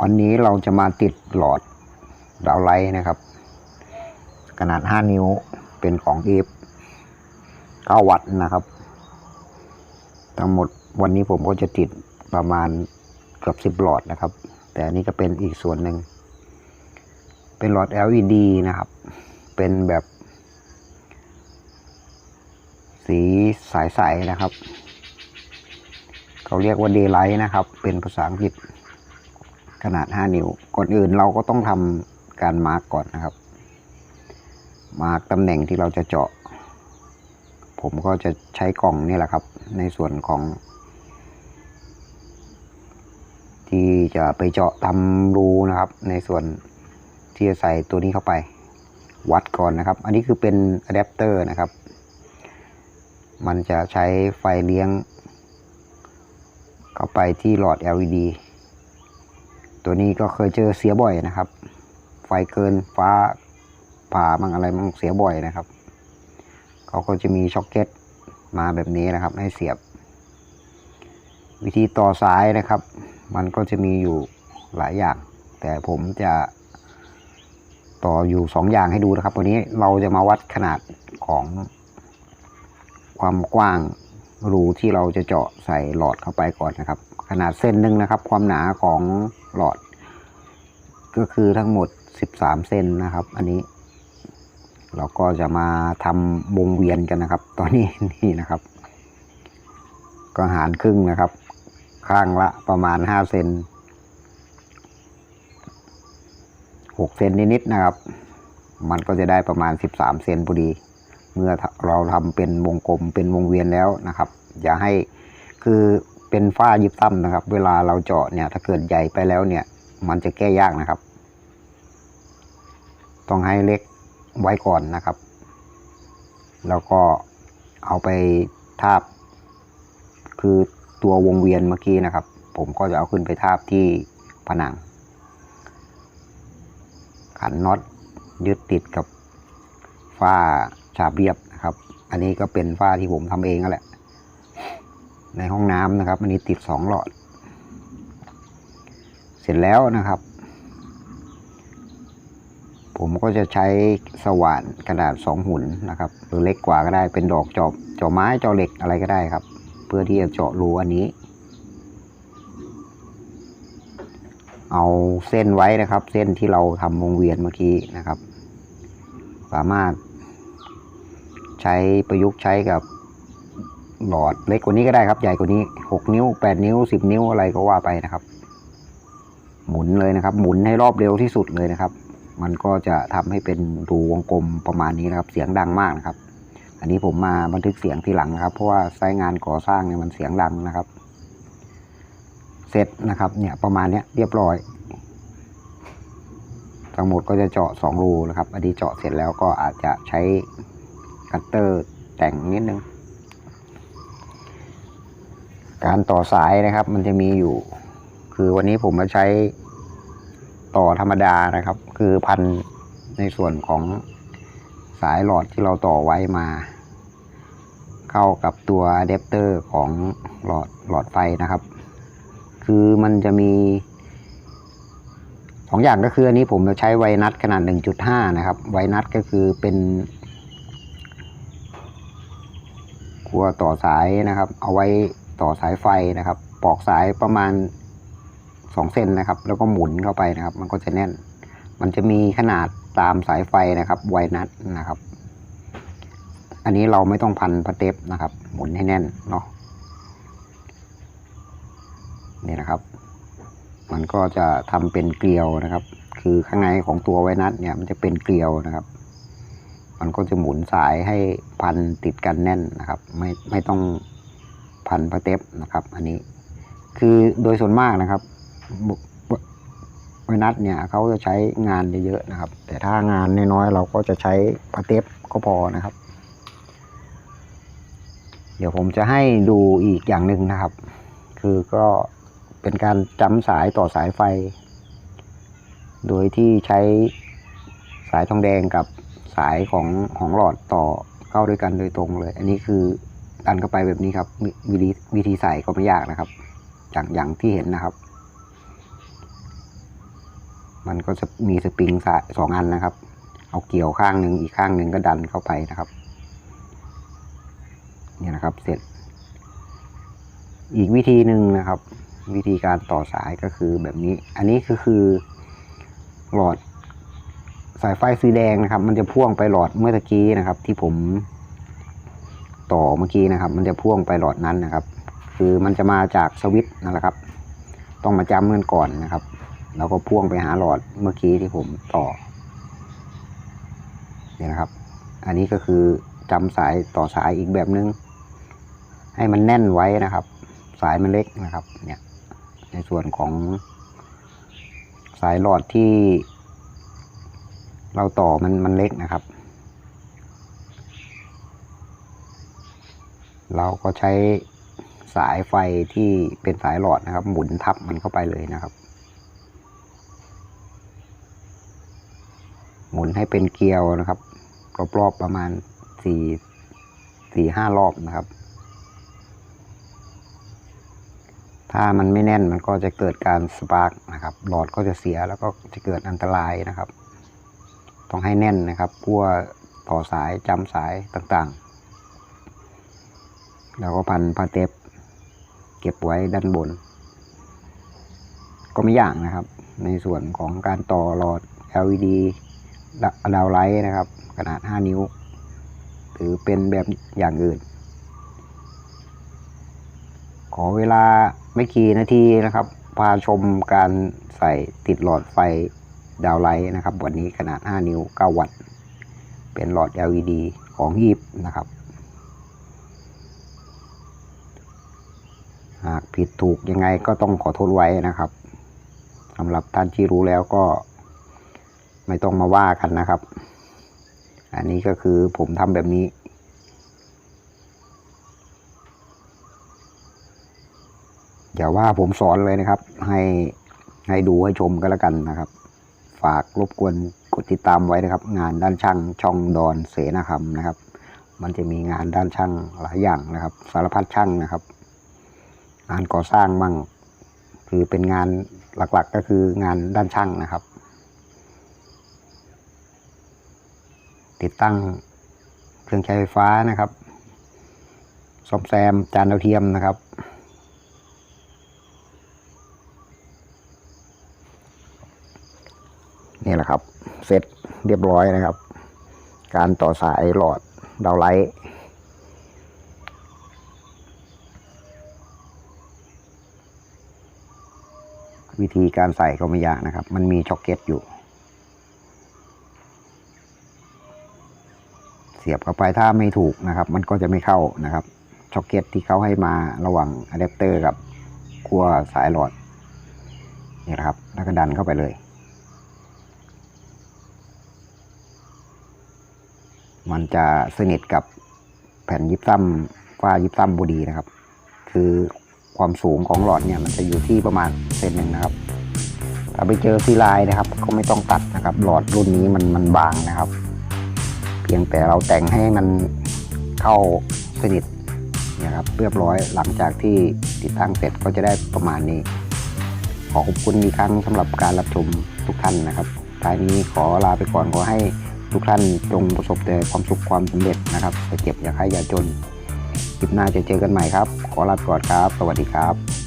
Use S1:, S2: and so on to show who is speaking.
S1: วันนี้เราจะมาติดหลอดดาวไลท์นะครับ ขนาด 5 นิ้วเป็นของ e f 9วัตต์นะครับ ทั้งหมดวันนี้ผมก็จะติดประมาณเกือบ 10 หลอดนะครับ แต่อันนี้ก็เป็นอีกส่วนหนึ่ง เป็นหลอด LED นะครับ เป็นแบบ สีใสๆนะครับ เขาเรียกว่า daylight นะครับ เป็นภาษาอังกฤษ ขนาด 5 นิ้ว ก่อนอื่นเราก็ต้องทำการมาร์กก่อนนะครับ มาร์กตำแหน่งที่เราจะเจาะ ผมก็จะใช้กล่องนี่แหละครับ ในส่วนของ ที่จะไปเจาะทำรูนะครับ ในส่วนที่จะใส่ตัวนี้เข้าไป วัดก่อนนะครับ อันนี้คือเป็นอะแดปเตอร์นะครับ มันจะใช้ไฟเลี้ยง เข้าไปที่หลอด LED ตัวนี้ก็เคยเจอเสียบ่อยนะครับ ไฟเกินฟ้าผ่ามั่งอะไรมั่งเสียบ่อยนะครับเขาก็จะมีช็อคเก็ตมาแบบนี้นะครับ ให้เสียบ วิธีต่อสายนะครับ มันก็จะมีอยู่หลายอย่าง แต่ผมจะต่ออยู่สองอย่างให้ดูนะครับ วันนี้เราจะมาวัดขนาดของความกว้างรูที่เราจะเจาะใส่หลอดเข้าไปก่อนนะครับ ขนาดเส้นหนึ่งนะครับ ความหนาของ หลอด ก็คือทั้งหมด 13เซนนะครับ อันนี้ เราก็จะมาทำวงเวียนกันนะครับ ตอนนี้นี่นะครับ ก็หารครึ่งนะครับ ข้างละประมาณ 5 เซน6เซนนิดๆนะครับ มันก็จะได้ประมาณ 13 เซนพอดี เมื่อเราทำเป็นวงกลมเป็นวงเวียนแล้วนะครับ อย่าให้คือ เป็นฝ้ายิบซ้ำนะครับ เวลาเราเจาะเนี่ย ถ้าเกิดใหญ่ไปแล้วเนี่ย มันจะแก้ยากนะครับ ต้องให้เล็กไว้ก่อนนะครับ แล้วก็เอาไปทาบ คือตัววงเวียนเมื่อกี้นะครับ ผมก็จะเอาขึ้นไปทาบที่ผนัง ขันน็อตยึดติดกับฝ้าฉาบเรียบนะครับ อันนี้ก็เป็นฝ้าที่ผมทำเองนั่นแหละ ในห้องน้ำนะครับ อันนี้ติดสองหลอด เสร็จแล้วนะครับ ผมก็จะใช้สว่านกระดาษสองหุ่นนะครับ หรือเล็กกว่าก็ได้เป็นดอกจอบจอบไม้จอเหล็กอะไรก็ได้ครับ เพื่อที่จะเจาะรูอันนี้ เอาเส้นไว้นะครับ เส้นที่เราทำวงเวียนเมื่อกี้นะครับ สามารถใช้ประยุกต์ใช้กับ หลอดเล็กกว่านี้ก็ได้ครับ ใหญ่กว่านี้หกนิ้วแปดนิ้วสิบนิ้วอะไรก็ว่าไปนะครับ หมุนเลยนะครับ หมุนให้รอบเร็วที่สุดเลยนะครับ มันก็จะทำให้เป็นรูวงกลมประมาณนี้นะครับ เสียงดังมากนะครับ อันนี้ผมมาบันทึกเสียงทีหลังนะครับ เพราะว่าไซงานก่อสร้างเนี่ยมันเสียงดังนะครับ เสร็จนะครับ เนี่ยประมาณเนี้ยเรียบร้อยทั้งหมดก็จะเจาะสองรูนะครับ อันนี้เจาะเสร็จแล้วก็อาจจะใช้คัตเตอร์แต่งนิดนึง การต่อสายนะครับ มันจะมีอยู่ คือวันนี้ผมมาใช้ต่อธรรมดานะครับ คือพันในส่วนของสายหลอดที่เราต่อไว้มา เข้ากับตัวอะแดปเตอร์ของหลอดหลอดไฟนะครับ คือมันจะมีสองอย่างก็คืออันนี้ผมจะใช้ไวนัทขนาด 1.5 นะครับ ไวนัทก็คือเป็นขัวต่อสายนะครับ เอาไว้ ต่อสายไฟนะครับ ปอกสายประมาณ2เซนนะครับ แล้วก็หมุนเข้าไปนะครับ มันก็จะแน่น มันจะมีขนาดตามสายไฟนะครับไวนัทนะครับ อันนี้เราไม่ต้องพันพะเทปนะครับ หมุนให้แน่นเนาะนี่นะครับ มันก็จะทำเป็นเกลียวนะครับ คือข้างในของตัวไวนัทเนี่ย มันจะเป็นเกลียวนะครับ มันก็จะหมุนสายให้พันติดกันแน่นนะครับ ไม่ไม่ต้อง พันพะเทปนะครับ อันนี้คือโดยส่วนมากนะครับไวนัทเนี่ยเขาจะใช้งานเยอะๆนะครับ แต่ถ้างานน้อยๆเราก็จะใช้พะเทปก็พอนะครับ เดี๋ยวผมจะให้ดูอีกอย่างหนึ่งนะครับ คือก็เป็นการจำสายต่อสายไฟ โดยที่ใช้สายทองแดงกับสายของของหลอดต่อเข้าด้วยกันโดยตรงเลย อันนี้คือ ดันเข้าไปแบบนี้ครับ วิธีวิธีใส่ก็ไม่ยากนะครับ อย่างอย่างที่เห็นนะครับ มันก็จะมีสปริงสะสองอันนะครับ เอาเกี่ยวข้างหนึ่งอีกข้างหนึ่งก็ดันเข้าไปนะครับเนี่ยนะครับเสร็จ อีกวิธีหนึ่งนะครับ วิธีการต่อสายก็คือแบบนี้ อันนี้ก็คือหลอดสายไฟสีแดงนะครับ มันจะพ่วงไปหลอดเมื่อตะกี้นะครับ ที่ผม ต่อเมื่อกี้นะครับ มันจะพ่วงไปหลอดนั้นนะครับ คือมันจะมาจากสวิตช์นั่นแหละครับ ต้องมาจำเงินก่อนนะครับ แล้วก็พ่วงไปหาหลอดเมื่อกี้ที่ผมต่อเนี่ยนะครับ อันนี้ก็คือจำสายต่อสายอีกแบบนึง ให้มันแน่นไว้นะครับ สายมันเล็กนะครับ เนี่ย ในส่วนของสายหลอดที่เราต่อมันมันเล็กนะครับ เราก็ใช้สายไฟที่เป็นสายหลอดนะครับ หมุนทับมันเข้าไปเลยนะครับ หมุนให้เป็นเกลียวนะครับรอบๆประมาณสี่สี่ห้ารอบนะครับ ถ้ามันไม่แน่นมันก็จะเกิดการสปาร์กนะครับ หลอดก็จะเสียแล้วก็จะเกิดอันตรายนะครับ ต้องให้แน่นนะครับพื่อต่อสายจำสายต่างๆ แล้วก็พันผ้าเทปเก็บไว้ด้านบน ก็ไม่ยากนะครับ ในส่วนของการต่อหลอด LED ดาวไลท์นะครับ ขนาด 5 นิ้ว หรือเป็นแบบอย่างอื่น ขอเวลาไม่กี่นาทีนะครับ พาชมการใส่ติดหลอดไฟดาวไลท์นะครับ วันนี้ขนาด 5 นิ้ว 9 วัตต์ เป็นหลอด LED ของยีบนะครับ หากผิดถูกยังไงก็ต้องขอโทษไว้นะครับสำหรับท่านที่รู้แล้วก็ ไม่ต้องมาว่ากันนะครับ อันนี้ก็คือผมทำแบบนี้ อย่าว่าผมสอนเลยนะครับ ให้ให้ดูให้ชมก็แล้วกันนะครับ ฝากรบกวนกดติดตามไว้นะครับ งานด้านช่างช่องดอนเสนาคำนะครับ มันจะมีงานด้านช่างหลายอย่างนะครับ สารพัดช่างนะครับ งานก่อสร้างบ้างคือเป็นงานหลักๆก็คืองานด้านช่างนะครับ ติดตั้งเครื่องใช้ไฟฟ้านะครับซ่อมแซมจานดาวเทียมนะครับ นี่แหละครับ เสร็จเรียบร้อยนะครับ การต่อสายหลอดดาวไลท์ วิธีการใส่ก็ไม่ยากนะครับ มันมีช็อกเก็ตอยู่ เสียบเข้าไปถ้าไม่ถูกนะครับ มันก็จะไม่เข้านะครับช็อกเก็ตที่เขาให้มาระหว่างอะแดปเตอร์กับขั้วสายหลอดนี่นะครับ แล้วก็ดันเข้าไปเลย มันจะสนิทกับแผ่นยิบซ้ำฝ้ายิบซ้ำบอดีนะครับ คือ ความสูงของหลอดเนี่ยมันจะอยู่ที่ประมาณเซนหนึ่งนะครับถ้าไปเจอซีลายนะครับ ก็ไม่ต้องตัดนะครับ หลอดรุ่นนี้มันมันบางนะครับ เพียงแต่เราแต่งให้มันเข้าสนิทนี่ยครับเรียบร้อยหลังจากที่ติดตั้งเสร็จก็จะได้ประมาณนี้ ขอขอบคุณอีกครั้งสำหรับการรับชมทุกท่านนะครับท้ายนี้ขอลาไปก่อนขอให้ทุกท่านจงประสบแต่ความสุขความสำเร็จนะครับอย่าเจ็บอย่าไข้อย่าจน คลิปหน้าจะเจอกันใหม่ครับ ขอลาไปก่อนครับ สวัสดีครับ